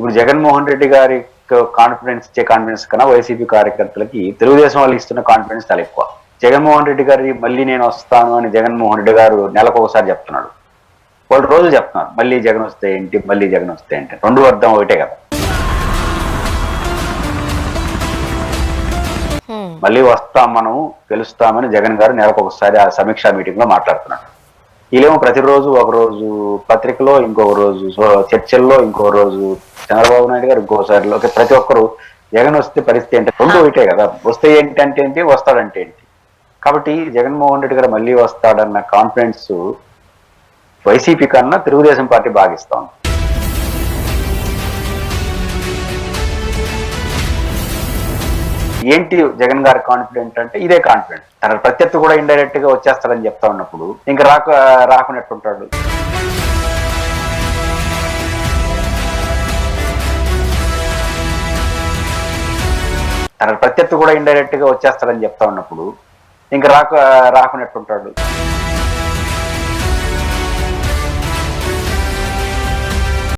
ఇప్పుడు జగన్మోహన్ రెడ్డి గారి కాన్ఫిడెన్స్ ఇచ్చే కాన్ఫిడెన్స్ కన్నా వైసీపీ కార్యకర్తలకి తెలుగుదేశం వాళ్ళు ఇస్తున్న కాన్ఫిడెన్స్ చాలా ఎక్కువ. జగన్మోహన్ రెడ్డి గారి మళ్ళీ నేను వస్తాను అని జగన్మోహన్ రెడ్డి గారు నెలకు ఒకసారి చెప్తున్నాడు. వాళ్ళు రోజులు చెప్తున్నారు మళ్ళీ జగన్ వస్తే ఏంటి మళ్ళీ జగన్ వస్తే ఏంటి. రెండు అర్థం ఒకటే కదా. మళ్ళీ వస్తాం మనం గెలుస్తామని జగన్ గారు నెలకు ఒకసారి ఆ సమీక్షా మీటింగ్లో మాట్లాడుతున్నాడు వీళ్ళేమో ప్రతిరోజు ఒక రోజు పత్రికలో ఇంకొక రోజు చర్చల్లో ఇంకో రోజు చంద్రబాబు నాయుడు గారు ఇంకోసారి ఓకే, ప్రతి ఒక్కరు జగన్ వస్తే పరిస్థితి ఏంటి? రెండు ఒకటే కదా. వస్తే ఏంటి అంటే ఏంటి? వస్తాడంటే ఏంటి? కాబట్టి జగన్మోహన్ రెడ్డి గారు మళ్ళీ వస్తాడన్న కాన్ఫిడెన్స్ వైసీపీ కన్నా తెలుగుదేశం పార్టీ భాగిస్తా ఏంటి జగన్ గారి కాన్ఫిడెంట్ అంటే ఇదే కాన్ఫిడెంట్ తన ప్రత్యర్థి కూడా ఇండైరెక్ట్గా వచ్చేస్తాడని చెప్తా ఉన్నప్పుడు ఇంకా రాక రాకున్నట్టుంటాడు తన ప్రత్యర్థి కూడా ఇండైరెక్ట్గా వచ్చేస్తాడని చెప్తా ఉన్నప్పుడు ఇంకా రాకు రాకున్నట్టుంటాడు